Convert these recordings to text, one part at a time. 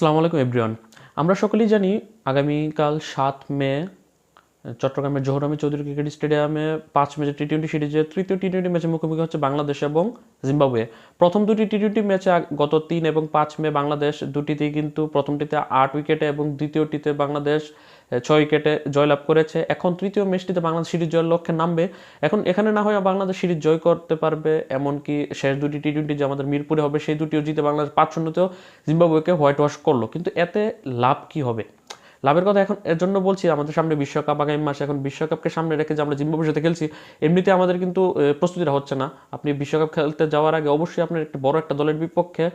আসসালামু আলাইকুম, এভরিওয়ান। আমরা সকলেই জানি আগামীকাল সাত মে, চট্টগ্রামের জোহরামি চৌধুরী ক্রিকেট স্টেডিয়ামে পাঁচ ম্যাচের টি টোয়েন্টি সিরিজের তৃতীয় টি টোয়েন্টি ম্যাচের মুখোমুখি হচ্ছে বাংলাদেশ এবং জিম্বাবুয়ে। প্রথম দুটি টি টোয়েন্টি ম্যাচে গত তিন এবং পাঁচ মে বাংলাদেশ দুটিতেই কিন্তু প্রথমটিতে আট উইকেটে এবং দ্বিতীয়টিতে বাংলাদেশ ছয় উইকেটে জয়লাভ করেছে। এখন তৃতীয় ম্যাচটিতে বাংলাদেশ সিরিজ জয়ের লক্ষ্যে নামবে। এখন এখানে না হয় বাংলাদেশ সিরিজ জয় করতে পারবে, এমনকি শেষ দুটি টি টোয়েন্টি যে আমাদের মিরপুরে হবে, সেই দুটিও জিতে বাংলাদেশ পাঁচ শূন্যতেও জিম্বাবুয়েকে হোয়াইট ওয়াশ করল। কিন্তু এতে লাভ কি হবে? লাভের কথা এখন এর জন্য বলছি, আমাদের সামনে বিশ্বকাপ আগামী মাসে। এখন বিশ্বকাপকে সামনে রেখে যে আমরা জিম্বাবুয়ের সাথে খেলছি, এমনিতে আমাদের কিন্তু প্রস্তুতিটা হচ্ছে না। আপনি বিশ্বকাপ খেলতে যাওয়ার আগে অবশ্যই আপনার একটা বড় একটা দলের বিপক্ষে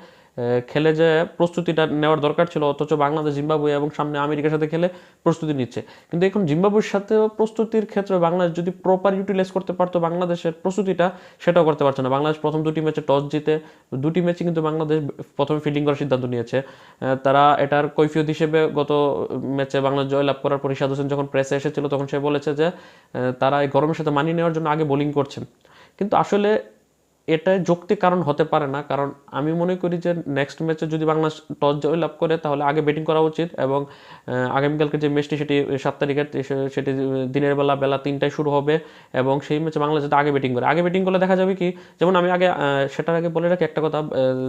খেলে যে প্রস্তুতিটা নেওয়ার দরকার ছিল, অথচ বাংলাদেশ, জিম্বাবুয়ে এবং সামনে আমেরিকার সাথে খেলে প্রস্তুতি নিচ্ছে। কিন্তু এখন জিম্বাবুয়ের সাথেও প্রস্তুতির ক্ষেত্রে বাংলাদেশ যদি প্রপার ইউটিলাইজ করতে পারতো, বাংলাদেশের প্রস্তুতিটা সেটাও করতে পারছে না। বাংলাদেশ প্রথম দুটি ম্যাচে টস জিতে, দুটি ম্যাচে কিন্তু বাংলাদেশ প্রথমে ফিল্ডিং করার সিদ্ধান্ত নিয়েছে। তারা এটার কৈফিয়ত হিসেবে গত ম্যাচে বাংলাদেশ জয়লাভ করার পর ইশাদ হোসেন যখন প্রেসে এসেছিল, তখন সে বলেছে যে তারা এই গরমের সাথে মানিয়ে নেওয়ার জন্য আগে বোলিং করছেন। কিন্তু আসলে এটা যৌক্তিক কারণ হতে পারে না, কারণ আমি মনে করি যে নেক্সট ম্যাচে যদি বাংলাদেশ টস জয় লাভ করে, তাহলে আগে ব্যাটিং করা উচিত এবং আগামীকালকে যে ম্যাচটি সেটি সাত তারিখের সেটি দিনের বেলা বেলা তিনটায় শুরু হবে এবং সেই ম্যাচে বাংলাদেশ আগে ব্যাটিং করে, আগে ব্যাটিং করলে দেখা যাবে কি, যেমন আমি আগে সেটার আগে বলে রাখি একটা কথা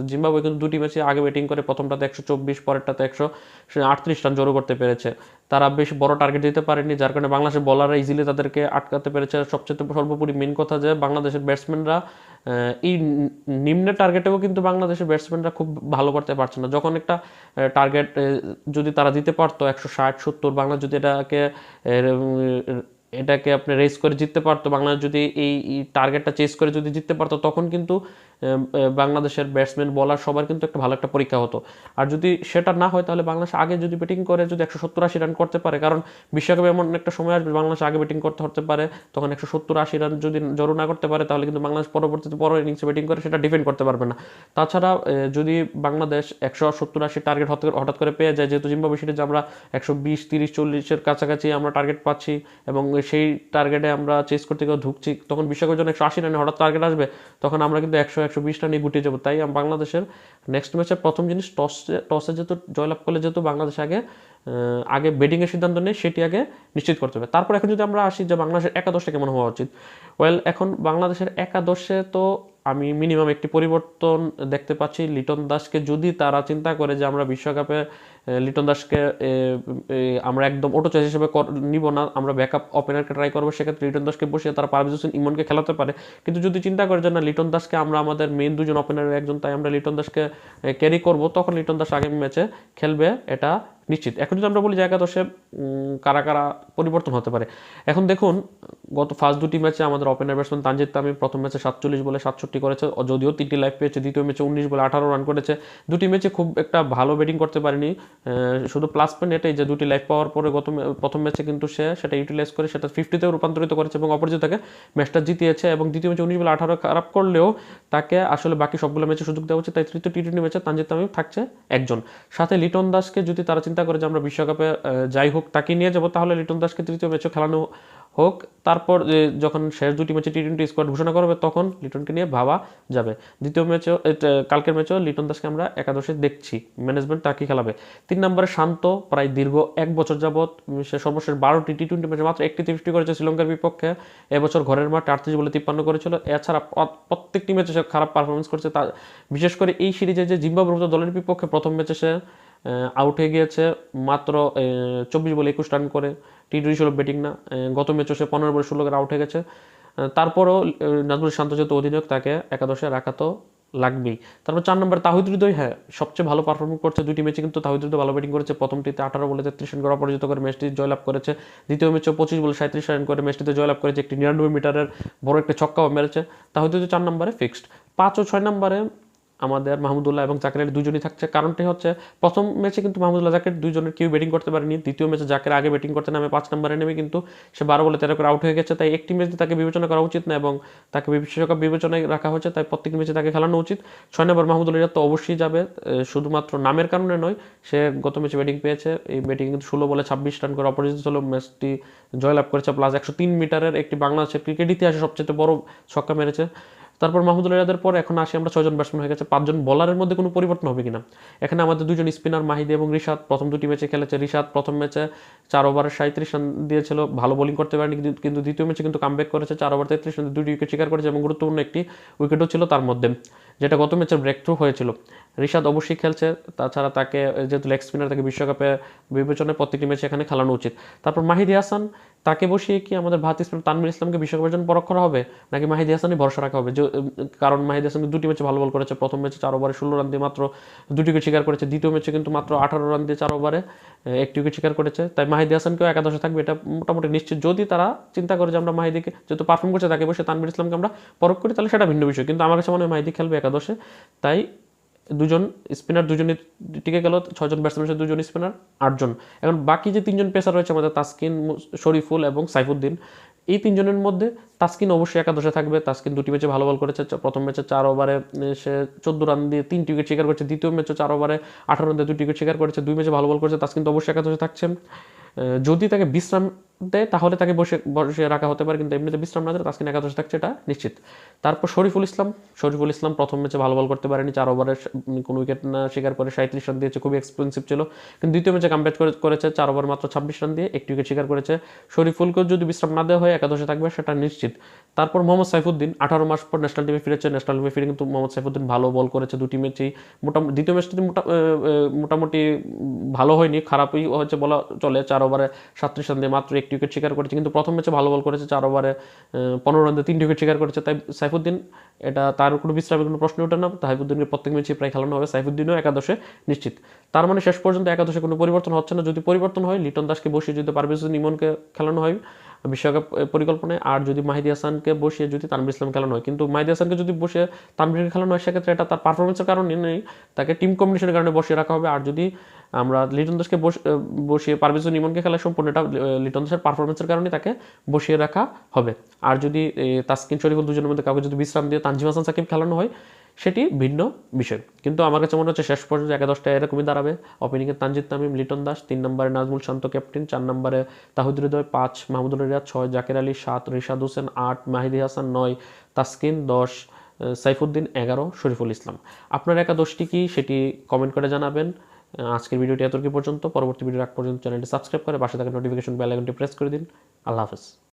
জিম্বাবুয়ে কিন্তু দুটি ম্যাচে আগে ব্যাটিং করে, প্রথমটাতে একশো চব্বিশ, পরেরটাতে একশো আটত্রিশ রান জড়ো করতে পেরেছে। তারা বেশ বড় টার্গেট দিতে পারেনি, যার কারণে বাংলাদেশের বলাররা ইজিলি তাদেরকে আটকাতে পেরেছে। সবচেয়ে সর্বোপরি মেন কথা যে বাংলাদেশের ব্যাটসম্যানরা এই নিম্নের টার্গেটেও কিন্তু বাংলাদেশের ব্যাটসম্যানরা খুব ভালো করতে পারছে না। যখন একটা টার্গেট যদি তারা দিতে পারতো একশো ষাট, সত্তর, বাংলা যদি এটাকে এটাকে আপনি রেস করে জিততে পারতো। বাংলাদেশ যদি এই টার্গেটটা চেস করে যদি জিততে পারতো, তখন কিন্তু বাংলাদেশের ব্যাটসম্যান বলার সবার কিন্তু একটা ভালো একটা পরীক্ষা হতো। আর যদি সেটা না হয়, তাহলে বাংলাদেশ আগে যদি ব্যাটিং করে, যদি একশো সত্তর আশি রান করতে পারে, কারণ বিশ্বকাপে এমন একটা সময় আসবে, বাংলাদেশ আগে ব্যাটিং করতে হতে পারে, তখন একশো সত্তর আশি রান যদি জড়ো না করতে পারে, তাহলে কিন্তু বাংলাদেশ পরবর্তীতে বড় ইনিংসে ব্যাটিং করে সেটা ডিফেন্ড করতে পারবে না। তাছাড়া যদি বাংলাদেশ একশো সত্তর আশি টার্গেট হঠাৎ করে পেয়ে যায়, যেহেতু জিম্বাবুয়ে সিরিজে আমরা একশো বিশ, তিরিশ, চল্লিশের কাছাকাছি আমরা টার্গেট পাচ্ছি এবং সেই টার্গেটে আমরা চেস করতে গিয়ে ঢুকছি। তখন বিশ্বকাপের জন্য একশো আশি রানে হঠাৎ টার্গেট আসবে, তখন আমরা কিন্তু একশো একশো বিশ রানে গুটিয়ে যাব। তাই বাংলাদেশের নেক্সট ম্যাচের প্রথম জিনিস টসে টসে যেহেতু জয়লাভ করলে যেহেতু বাংলাদেশ আগে আগে ব্যাটিংয়ের সিদ্ধান্ত নেই সেটি আগে নিশ্চিত করতে হবে। তারপর এখন যদি আমরা আসি যে বাংলাদেশের একাদশটা কেমন হওয়া উচিত? ওয়েল এখন বাংলাদেশের একাদশে তো আমি মিনিমাম একটি পরিবর্তন দেখতে পাচ্ছি। লিটন দাসকে যদি তারা চিন্তা করে যে আমরা বিশ্বকাপে লিটন দাসকে আমরা একদম অটো চয়েস হিসেবে নিব না, আমরা ব্যাকআপ ওপেনারকে ট্রাই করব, সেক্ষেত্রে লিটন দাসকে বসিয়ে তারা পারভেজ হোসেন ইমনকে খেলাতে পারে। কিন্তু যদি চিন্তা করে যে না, লিটন দাসকে আমরা আমাদের মেন দুজন ওপেনারের একজন, তাই আমরা লিটন দাসকে ক্যারি করব, তখন লিটন দাস আগামী ম্যাচে খেলবে, এটা নিশ্চিত। এখন যদি আমরা বলি যে একাদশে কারা কারা পরিবর্তন হতে পারে, এখন দেখুন, গত ফার্স্ট দুটি ম্যাচে আমাদের ওপেনার ব্যাটসম্যান তানজিদ তামিম প্রথম ম্যাচে সাতচল্লিশ বলে সাতষট্টি করেছে, যদিও তিনটি লাইফ পেয়েছে, দ্বিতীয় ম্যাচে উনিশ বলে আঠারো রান করেছে। দুটি ম্যাচে খুব একটা ভালো ব্যাটিং করতে পারেনি শুধু প্লাস পয়েন্ট এটাই যে দুটি লাইফ পাওয়ার পরে গত প্রথম ম্যাচে কিন্তু সে সেটা ইউটিলাইজ করে সেটা ফিফটিতে রূপান্তরিত করেছে এবং অপরাজিতাকে ম্যাচটা জিতিয়েছে এবং দ্বিতীয় ম্যাচে উনিশ বলে আঠারো খারাপ করলেও তাকে আসলে বাকি সবগুলো ম্যাচে সুযোগ দেওয়া হচ্ছে তাই তৃতীয় টি টোয়েন্টি ম্যাচে তানজিদ তামিম থাকছে একজন। সাথে লিটন দাসকে যদি তারা চিন্তা করে যে আমরা বিশ্বকাপে যাই হোক তাকে নিয়ে যাব, তাহলে লিটন দাসকে তৃতীয় ম্যাচে খেলানো হোক, তারপর যখন শেষ দুটি ম্যাচে টি টোয়েন্টি স্কোয়াড ঘোষণা করবে, তখন লিটনকে নিয়ে ভাবা যাবে। দ্বিতীয় ম্যাচেও কালকের ম্যাচেও লিটন দাসকে আমরা একাদশে দেখছি। ম্যানেজমেন্ট তাকে খেলাবে। তিন নম্বরে শান্ত, প্রায় দীর্ঘ এক বছর যাবৎ সে সর্বশেষ বারোটি টি টোয়েন্টি ম্যাচে মাত্র একটি ফিফটি করেছে শ্রীলঙ্কার বিপক্ষে। এবছর ঘরের মাঠে আটত্রিশ বলে তিপ্পান্ন করেছিল। এছাড়া প্রত্যেকটি ম্যাচে সে খারাপ পারফরমেন্স করছে। তা, বিশেষ করে এই সিরিজে যে জিম্বাবুর দলের বিপক্ষে প্রথম ম্যাচে সে আউট হয়ে গিয়েছে। মাত্র চব্বিশ বলে একুশ রান করে। টি টোয়েন্টি ষোলো ব্যাটিং না। গত ম্যাচে সে পনেরো বলে ষোলো করে আউট হয়ে গেছে। তারপরও নাজমুল শান্ত যেহেতু অধিনায়ক, তাকে একাদশে রাখা তো লাগবেই। তারপর চার নম্বর তাহিদ হ্যাঁ সবচেয়ে ভালো পারফরমেন্স করছে দুটি ম্যাচে কিন্তু তাহিদ হৃদয় ভালো ব্যাটিং করেছে। প্রথমটিতে আঠারো বলে তেত্রিশ রান করে অপরাজিত করে ম্যাচটি জয়লাভ করেছে। দ্বিতীয় ম্যাচে পঁচিশ বলে সাঁত্রিশ রান করে ম্যাচটিতে জয়লাভ করেছে। একটি নিরানব্বই মিটারের বড় একটা ছক্কাও মেরেছে। তাহিদ হৃদয় চার নম্বরে ফিক্সড পাঁচ ও ছয় নম্বরে আমাদের মাহমুদুল্লাহ এবং জাকের আলী দুজনই থাকছে। কারণটি হচ্ছে, প্রথম ম্যাচে কিন্তু মাহমুদুল্লাহ জাকের দুজনের কেউ ব্যাটিং করতে পারেনি। দ্বিতীয় ম্যাচে জাকের আগে ব্যাটিং করতে নামে পাঁচ নম্বরে নেমে কিন্তু সে বারো বলে তেরো করে আউট হয়ে গেছে। তাই একটি ম্যাচে তাকে বিবেচনা করা উচিত না এবং তাকে বিশ্বকাপ বিবেচনায় রাখা হয়েছে। তাই প্রত্যেক ম্যাচে তাকে খেলানো উচিত। ছয় নম্বর মাহমুদুল্লাহ তো অবশ্যই যাবে শুধুমাত্র নামের কারণে নয়, সে গত ম্যাচে ব্যাটিং পেয়েছে। এই ব্যাটিং কিন্তু ষোলো বলে ছাব্বিশ রান করে অপরাজিত ছিল ম্যাচটি জয়লাভ করেছে প্লাস একশো তিন মিটারের একটি বাংলাদেশের ক্রিকেট ইতিহাসে সবচেয়ে বড় ছক্কা মেরেছে। তারপর মাহমুদুল রিয়াদের পর এখন আসি আমরা ছয়জন ব্যাটসম্যান হয়ে গেছে। পাঁচজন বলারের মধ্যে কোনো পরিবর্তন হবে কিনা? এখানে আমাদের দুজন স্পিনার মাহিদি এবং রিশাদ। প্রথম দুটি ম্যাচে খেলেছে রিশাদ, প্রথম ম্যাচে চার ওভারে সাঁত্রিশ রান দিয়েছিল। ভালো বোলিং করতে পারেনি কিন্তু- দ্বিতীয় ম্যাচে কিন্তু কামব্যাক করেছে। চার ওভার তেত্রিশ রান দুটি উইকেট শিকার করেছে এবং গুরুত্বপূর্ণ একটি উইকেটও ছিল তার মধ্যে, যেটা গত ম্যাচের ব্রেক থ্রু হয়েছিল। রিশাদ অবশ্যই খেলছে, তাছাড়া তাকে, যেহেতু লেগ স্পিনার তাকে বিশ্বকাপে বিবেচনায় প্রত্যেকটি ম্যাচে এখানে খেলানো উচিত। তারপর মাহিদি হাসান, তাকে বসিয়ে কি আমাদের ভারত স্পিনার তানমির ইসলামকে বিশ্বকাপের জন্য পরখ করা হবে? নাকি মাহিদি হাসানই ভরসা রাখা হবে? কারণ মাহিদি হাসান দুটি ম্যাচে ভালো বল করেছে। প্রথম ম্যাচে চার ওভারে ষোলো রান দিয়ে মাত্র দুটি উইকেট শিকার করেছে। দ্বিতীয় ম্যাচে কিন্তু মাত্র আঠারো রান দিয়ে চার ওভারে একটি উইকেট শিকার করেছে। তাই মাহিদি হাসানকেও একাদশে থাকবে, এটা মোটামুটি নিশ্চিত। যদি তারা চিন্তা করে যে আমরা মাহিদিকে যেহেতু পারফর্ম করছে তাকে বসে তানবির ইসলামকে আমরা পরখ করি, তাহলে সেটা ভিন্ন বিষয়। কিন্তু আমার কাছে মনে হয় মাহিদি খেলবে একাদশে। তাই দুজন স্পিনার দুজনই টিকে গেল, ছয়জন ব্যাটসম্যান দুজন স্পিনার আটজন। এখন বাকি যে তিনজন পেসার রয়েছে আমাদের, তাসকিন, শরীফুল এবং সাইফুদ্দিন এই তিনজনের মধ্যে তাসকিন অবশ্যই একাদশে থাকবে। তাসকিন দুটি ম্যাচে ভালো বল করেছে। প্রথম ম্যাচে চার ওভারে সে চোদ্দ রান দিয়ে তিনটি উইকেট শিকার করেছে। দ্বিতীয় ম্যাচে চার ওভারে আঠারো রান দিয়ে দুটি উইকেট শিকার করেছে। দুই ম্যাচে ভালো বল করেছে। তাসকিন তো অবশ্যই একাদশে থাকছে আহ, যদি তাকে বিশ্রাম দেয় তাহলে তাকে বসে বসে রাখা হতে পারে কিন্তু এমনিতে বিশ্রাম না দিলে তাসকিন একাদশে থাকছে এটা নিশ্চিত। তারপর শরীফুল ইসলাম শরীফুল ইসলাম প্রথম ম্যাচে ভালো বল করতে পারেনি চার ওভারে কোনো উইকেট না শিকার করে সাঁত্রিশ রান দিয়েছে খুবই এক্সপেন্সিভ ছিল। কিন্তু দ্বিতীয় ম্যাচে কামব্যাক করেছে চার ওভার মাত্র ছাব্বিশ রান দিয়ে একটি উইকেট শিকার করেছে। শরীফুলকেও যদি বিশ্রাম না দেওয়া হয় একাদশে থাকবে সেটা নিশ্চিত। তারপর মোহাম্মদ সাইফুদ্দিন আঠারো মাস পর ন্যাশনাল টিমে ফিরেছে ন্যাশনাল টিমে ফিরে কিন্তু মোহাম্মদ সাইফুদ্দিন ভালো বল করেছে দুটি ম্যাচেই। মোটামুটি দ্বিতীয় ম্যাচটি মোটা আহ, আহ, মোটামুটি ভালো হয়নি খারাপই হয়েছে বলা চলে চার ওভারে সাতত্রিশ রান দিয়ে মাত্র একটি উইকেট শিকার করেছে। কিন্তু প্রথম ম্যাচে ভালো বল করেছে, চার ওভারে পনেরো রান দিয়ে তিনটি উইকেট শিকার করেছে। তাই সাইফুদ্দিন, এটা তার কোনো বিশ্রামের কোনো প্রশ্ন ওঠে না। সাইফুদ্দিনকে প্রত্যেক ম্যাচে প্রায় খেলানো হবে। সাইফুদ্দিনও একাদশে নিশ্চিত। তার মানে শেষ পর্যন্ত একাদশে কোনো পরিবর্তন হচ্ছে না। যদি পরিবর্তন হয়, লিটন দাসকে বসিয়ে যদি পারভেজ ইমনকে খেলানো হয়, বিশ্বকাপ পরিকল্পনায়, আর যদি মাহিদি হাসানকে বসিয়ে যদি তানবির ইসলাম খেলানো হয়। কিন্তু মাহিদি হাসানকে যদি বসে তানবিরকে খেলানো হয়, সেক্ষেত্রে এটা তার পারফরমেন্সের কারণে নেই। তাকে টিম কম্বিনেশনের কারণে বসিয়ে রাখা হবে। আর যদি আমরা লিটন দাসকে বস- বসিয়ে পারভেজ ইমনকে খেলা সম্পূর্ণ এটা লিটন দাসের পারফরমেন্সের কারণে তাকে বসিয়ে রাখা হবে। আর যদি তাসকিন শরীফুল দুজনের মধ্যে কাউকে যদি বিশ্রাম দিয়ে তানজিম হাসান সাকিব খেলানো হয়, সেটি ভিন্ন বিষয়। কিন্তু আমার কাছে মনে হচ্ছে শেষ পর্যন্ত একাদশটা এরকমই দাঁড়াবে। ওপেনিংয়ে তানজিদ তামিম, লিটন দাস, তিন নম্বরে নাজমুল শান্ত ক্যাপ্টেন চার নম্বরে তাহিদুর হৃদয়, পাঁচ মাহমুদুল রিয়াদ, ছয় জাকের আলী, সাত রিশাদ হোসেন, আট মাহিদি হাসান, নয় তাসকিন, দশ সাইফুদ্দিন, এগারো শরীফুল ইসলাম। আপনার একাদশটি কি সেটি কমেন্ট করে জানাবেন। আজকের ভিডিওটি এতটুকু পর্যন্ত। পরবর্তী ভিডিও আগ পর্যন্ত চ্যানেলটি সাবস্ক্রাইব করে পাশে থাকা নোটিফিকেশন বেল আইকনটি প্রেস করে দিন। আল্লাহ হাফেজ।